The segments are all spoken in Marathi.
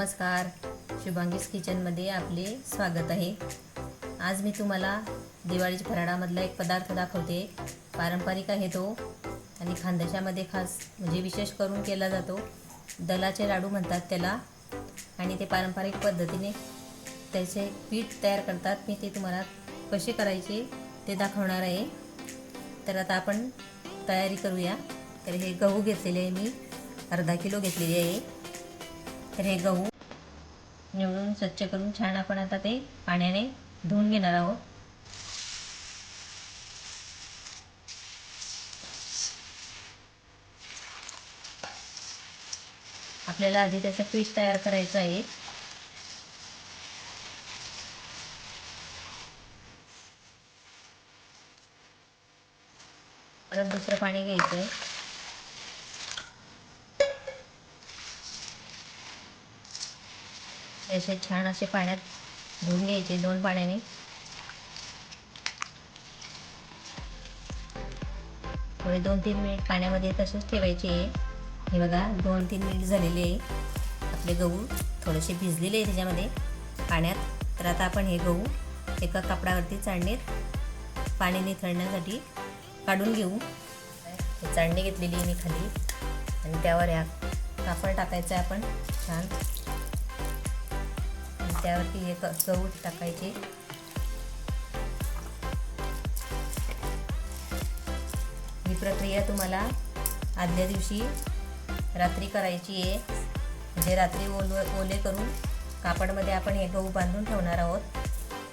नमस्कार. शुभांगीस किचनमध्ये आपले स्वागत आहे. आज मी तुम्हाला दिवाळीच्या फराळामधला एक पदार्थ दाखवते. पारंपरिक आहे तो आणि खानदेशामध्ये खास म्हणजे विशेष करून केला जातो. दलाचे लाडू म्हणतात त्याला आणि ते पारंपरिक पद्धतीने त्याचे पीठ तयार करतात. मी ते तुम्हाला कसे करायचे ते दाखवणार आहे. तर आता आपण तयारी करूया. तर हे गहू घेतलेले आहे मी. अर्धा किलो घेतलेली आहे. तर हे गहू. निवडून स्वच्छ करून छान आपण आता ते पाण्याने धुवून घेणार आहोत. आपल्याला आधी त्याचं पीठ तयार करायचं आहे. परत दुसरं पाणी घ्यायचं आहे असे छान असे पाण्यात धुवून घ्यायचे दोन पाण्याने. थोडे दोन तीन मिनिट पाण्यामध्ये तसेच ठेवायचे. हे बघा दोन तीन मिनिट झालेले आहे. आपले गहू थोडेसे भिजलेले आहे त्याच्यामध्ये. पाण्यात. तर आता आपण हे गहू एका कपड्यावरती चाळणीत पाणी निथळण्यासाठी काढून घेऊ. चाळणी घेतलेली आहे मी खाली. आणि त्यावर ह्या कापड टाकायचं आहे आपण. छान. आणि त्यावरती एक क- टाकायचे. ही प्रक्रिया तुम्हाला आदल्या दिवशी रात्री करायची आहे. म्हणजे रात्री ओल ओले करून कापडमध्ये आपण हे गहू बांधून ठेवणार आहोत.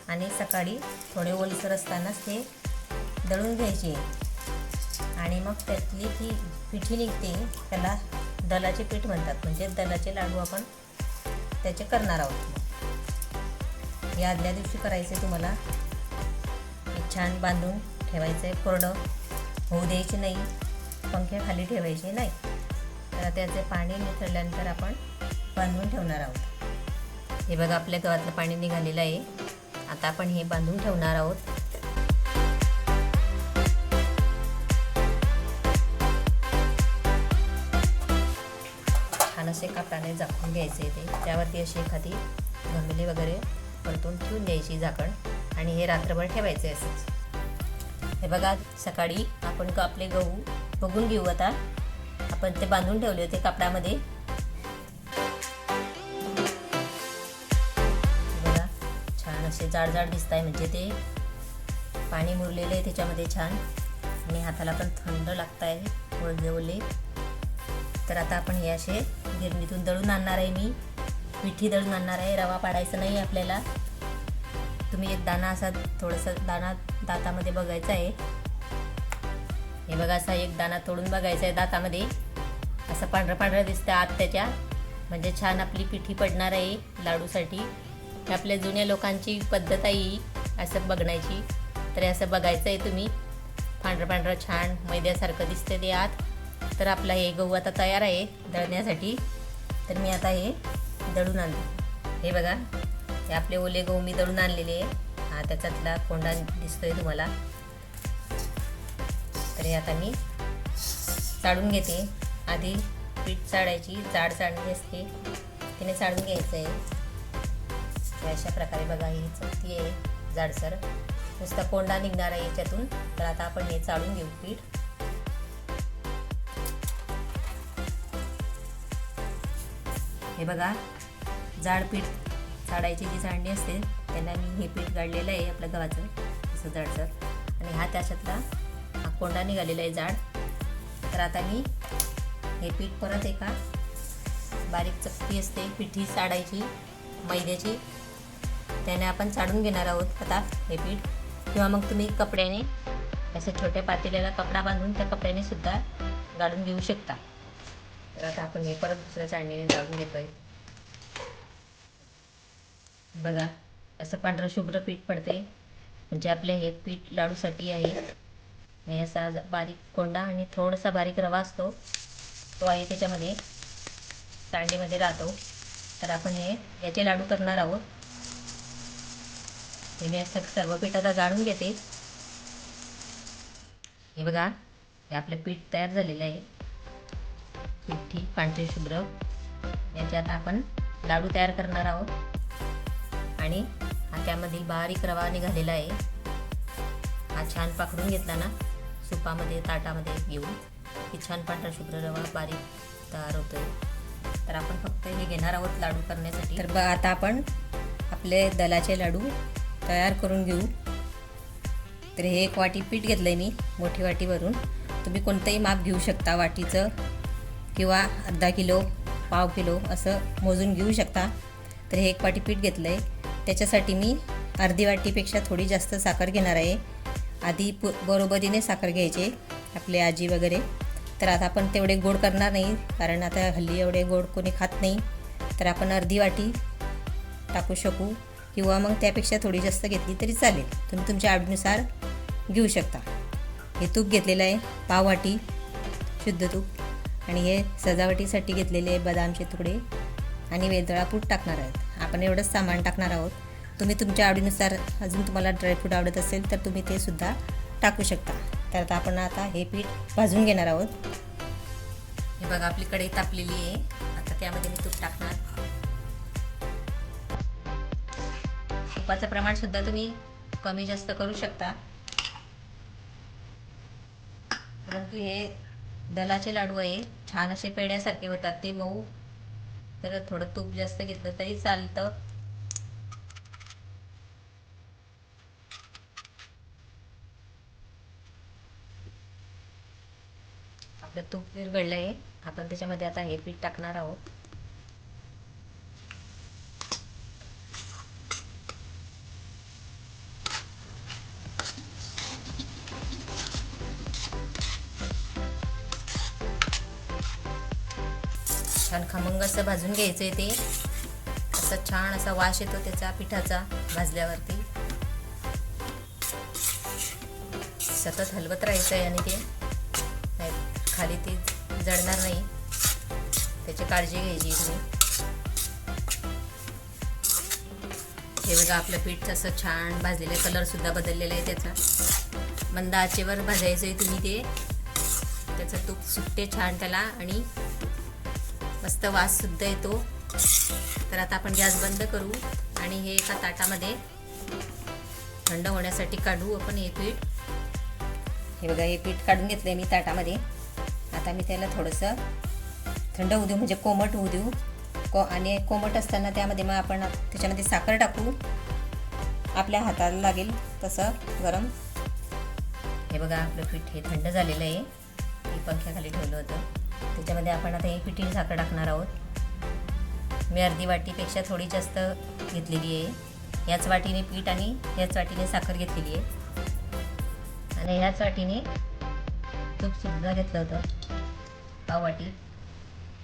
आणि सकाळी थोडे ओलसर असतानाच ते दळून घ्यायचे. आणि मग त्यातली ती पिठी निघते त्याला दलाचे पीठ म्हणतात. म्हणजे दलाचे लाडू आपण त्याचे करणार आहोत. या आदल्या दिवशी आहे तुम्हाला. हे छान बांधून ठेवायचं आहे कोरडं. होऊ द्यायची नाही. पंख्याखाली ठेवायचे नाही. तर त्याचे पाणी निथळल्यानंतर आपण बांधून ठेवणार आहोत. हे बघा आपल्या गव्हातलं पाणी निघालेलं आहे. आता आपण हे बांधून ठेवणार आहोत. छान असे कापडाने झाकून घ्यायचे ते. त्यावरती अशी एखादी घमिली वगैरे परतून ठेवून द्यायची झाकण आणि हे रात्रभर ठेवायचे असंच. हे बघा सकाळी आपण आपले गहू बघून घेऊ आता. आपण ते बांधून ठेवले होते कापडामध्ये. बघा छान असे जाड जाड दिसत आहे म्हणजे ते. पाणी मुरलेलं आहे त्याच्यामध्ये छान. आणि हाताला पण थंड लागत आहे ओले ओले तर आता आपण हे असे गिरणीतून दळून आणणार आहे मी. पिठी दळून आणणार आहे रवा पाडायचा नाही आपल्याला. तुम्ही एक दाणा असा थोडंसं दाणा दातामध्ये बघायचा आहे. हे बघा असा एक दाणा तोडून बघायचा आहे दातामध्ये. असं पांढरं पांढरं दिसतं आत त्याच्या. म्हणजे छान आपली पिठी पडणार आहे लाडूसाठी. हे आपल्या जुन्या लोकांची पद्धत आहे ही असं बघण्याची. तर असं बघायचं आहे तुम्ही. पांढरं पांढरं छान मैद्यासारखं दिसतं ते आत. तर आपला हे गहू आता तयार आहे दळण्यासाठी. तर मी आता हे दळून आणतो. हे बघा. हे आपले ओले गहू मी दळून आणलेले आहे हा त्याच्यातला कोंडा दिसतोय तुम्हाला. तर हे आता मी चाळून घेते. आधी पीठ चाळायची जाड चाळणी असते. तिने चाळून घ्यायचं आहे अशा प्रकारे बघा ही चौथी आहे जाडसर. नुसता कोंडा निघणार आहे याच्यातून. तर आता आपण हे चाळून घेऊ पीठ. हे बघा जाड पीठ चाडायची जी चाळणी असते त्यांना मी हे पीठ गाडलेलं आहे आपल्या गव्हाचं असं जाडसर. आणि हा त्याच्यातला हा कोंडा निघालेला आहे जाड. तर आता मी हे पीठ परत एका बारीक चपटी असते पिठी चाडायची मैद्याची. त्याने आपण चाळून घेणार आहोत आता हे पीठ. किंवा मग तुम्ही कपड्याने असे छोट्या पातेल्याला कपडा बांधून त्या कपड्याने सुद्धा गाळून घेऊ शकता. तर आता आपण हे परत दुसऱ्या चाळणीने जाळून घेतोय. बघा असं पांढरं शुभ्र पीठ पडते. म्हणजे आपले हे पीठ लाडूसाठी आहे. हे असा बारीक कोंडा आणि थोडासा बारीक रवा असतो. तो आहे त्याच्यामध्ये. तांडीमध्ये राहतो. तर आपण हे याचे लाडू करणार आहोत. हे मी असं सर्व पीठ आता जाळून घेते. हे बघा हे आपलं पीठ तयार झालेलं आहे. पिठी पांढरे शुभ्र. याच्यात आपण लाडू तयार करणार आहोत. आणि हा त्यामधील बारीक रवा निघालेला आहे. हा छान पाकडून घेतला ना सुपामध्ये ताटामध्ये घेऊन. की छान पांढरा शुभ्र रवा बारीक तयार होतोय. तर आपण फक्त हे घेणार आहोत लाडू करण्यासाठी. तर ब आता आपण आपले दलाचे लाडू तयार करून घेऊ. तर हे एक वाटी पीठ घेतलं आहे मी मोठी वाटीवरून. तुम्ही कोणतंही माप घेऊ शकता वाटीचं किंवा अर्धा किलो पाव किलो असं मोजून घेऊ शकता. तर हे एक वाटी पीठ घेतलं आहे त्याच्यासाठी मी अर्धी वाटीपेक्षा थोडी जास्त साखर घेणार आहे. आधी पु बरोबरीने साखर घ्यायचे आपले आजी वगैरे. तर आता आपण तेवढे गोड करणार नाही कारण आता हल्ली एवढे गोड कोणी खात नाही. तर आपण अर्धी वाटी टाकू शकू किंवा मग त्यापेक्षा थोडी जास्त घेतली तरी चालेल. तुम्ही तुमच्या आवडीनुसार घेऊ शकता. हे तूप घेतलेलं आहे पाव वाटी शुद्ध तूप. आणि हे सजावटीसाठी घेतलेले बदामचे तुकडे आणि वेलदोळा टाकणार आहेत. आपण एवढंच सामान टाकणार आहोत. तुम्ही तुमच्या आवडीनुसार अजून तुम्हाला ड्रायफ्रूट आवडत असेल तर तुम्ही ते सुद्धा टाकू शकता. तर आता आपण आता हे पीठ भाजून घेणार आहोत. हे बघा आपली कढई तापलेली आहे. आता त्यामध्ये मी तूप टाकणार. तुपाचं प्रमाण सुद्धा तुम्ही कमी जास्त करू शकता. परंतु हे दलाचे लाडू आहे. छान असे पेड्यासारखे होतात. ते मऊ तर थोडं तूप जास्त घेतलं तरी चालतं. आपलं तूप विरघळलं आहे आपण त्याच्यामध्ये आता हे पीठ टाकणार आहोत. छान खमंग असं भाजून घ्यायचं आहे ते. असं छान असा वास येतो त्याचा पिठाचा भाजल्यावरती. सतत हलवत राहायचं आहे आणि ते. नाही खाली ते जळणार नाही. त्याची काळजी घ्यायची तुम्ही हे बघा आपलं पीठ असं छान भाजलेलं कलरसुद्धा बदललेला आहे त्याचा. मंद आचेवर भाजायचं आहे तुम्ही ते. त्याचं तूप सुटते छान त्याला आणि मस्त वास सुद्धा येतो. तर आता आपण गॅस बंद करू आणि हे एका ताटामध्ये थंड होण्यासाठी काढू आपण हे पीठ. हे बघा हे पीठ काढून घेतलं आहे मी ताटामध्ये. आता मी त्याला थोडंसं थंड होऊ देऊ म्हणजे कोमट होऊ देऊ. को आणि कोमट असताना त्यामध्ये मग आपण त्याच्यामध्ये साखर टाकू. आपल्या हाताला लागेल तसं गरम. हे बघा आपलं पीठ हे थंड झालेलं आहे. मी पंख्याखाली ठेवलं होतं. त्याच्यामध्ये आपण आता एक पिठी साखर टाकणार आहोत. मी अर्धी वाटीपेक्षा थोडी जास्त घेतलेली आहे. याच वाटीने पीठ आणि याच वाटीने साखर घेतलेली आहे. आणि ह्याच वाटीने तूपसुद्धा घेतलं होतं. पाव वाटी.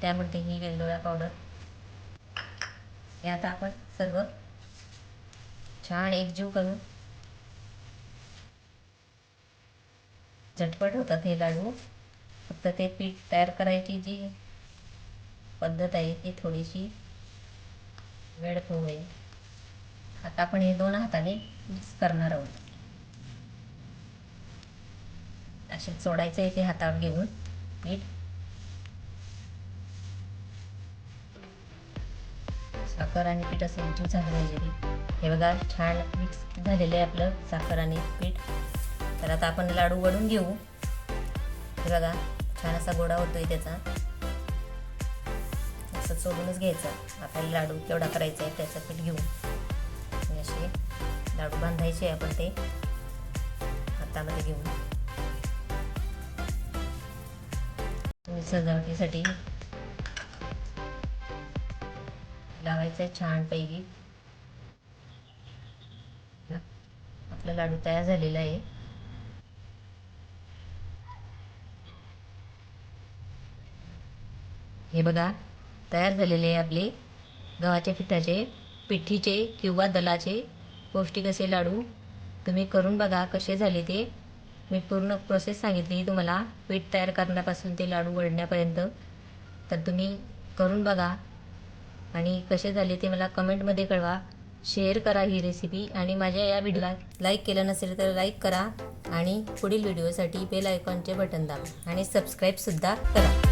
त्यामध्ये ही वेलदोळा पावडर हे आता आपण सर्व छान एकजीव करून झटपट होतात हे लाडू. फक्त ते पीठ तयार करायची जी पद्धत आहे ती थोडीशी वेळ आहे आता आपण हे दोन हाताने मिक्स करणार आहोत. असे सोडायचं आहे ते हातावर घेऊन. पीठ साखर आणि पीठ असं एकजीव झालं पाहिजे. हे बघा छान मिक्स झालेलं आहे आपलं साखर आणि पीठ. तर आता आपण लाडू वडून घेऊ. हे बघा छान असा गोडा होतोय त्याचा. असं सोडूनच घ्यायचं. आपल्याला लाडू केवढा करायचा आहे त्याचं पीठ घेऊन असे लाडू बांधायचे आपण ते. हातामध्ये घेऊन. सजावटीसाठी लावायचं आहे छान पैकी आपला लाडू तयार झालेला आहे. हे बघा तयार झालेले आहे आपले गव्हाच्या पिठाचे पिठीचे किंवा दलाचे पौष्टिक असे लाडू. तुम्ही करून बघा कसे झाले ते. मी पूर्ण प्रोसेस सांगितली तुम्हाला पीठ तयार करण्यापासून ते लाडू वळण्यापर्यंत. तर तुम्ही करून बघा. आणि कसे झाले ते मला कमेंटमध्ये कळवा. शेअर करा ही रेसिपी आणि माझ्या या व्हिडिओला लाईक केलं नसेल तर लाईक करा. आणि पुढील व्हिडिओसाठी बेल आयकॉनचे बटन दाबा. आणि सबस्क्राईबसुद्धा करा.